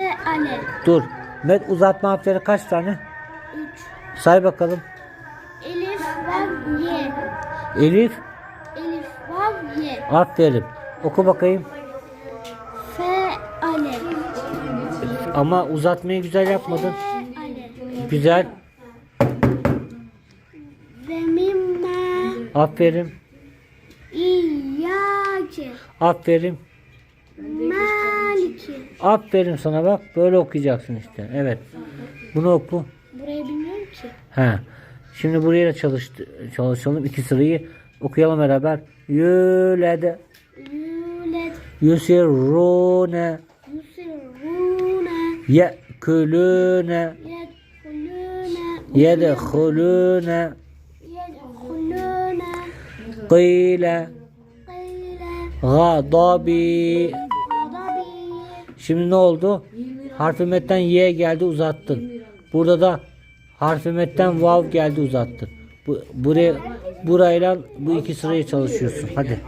Ve ale. Dur. Met uzatma harfleri kaç tane? 3. Say bakalım. Elif, vav, ye. Elif, Elif, vav, ye. aferin. Oku bakayım. Fe, ale. Ama uzatmayı güzel yapmadın. Ale. Güzel. Ve mimme Aferin. İyyâke. Aferin. Maliki. Aferin sana bak. Böyle okuyacaksın işte. Evet. Bunu oku. Burayı bilmiyorum ki. He. Şimdi buraya da çalıştı, çalışalım. iki sırayı okuyalım beraber. Yülede. Yület. Yusirrune. Yusirrune. Yekulune. Yedhulune. Yedhulune. Yedhulune. Qile. Qile. Gadabi. Adabi. Şimdi ne oldu? Harfi metten Y geldi uzattın. Burada da harfi metten Vav geldi uzattın. Bu, buraya, burayla bu iki sırayı çalışıyorsun. Hadi.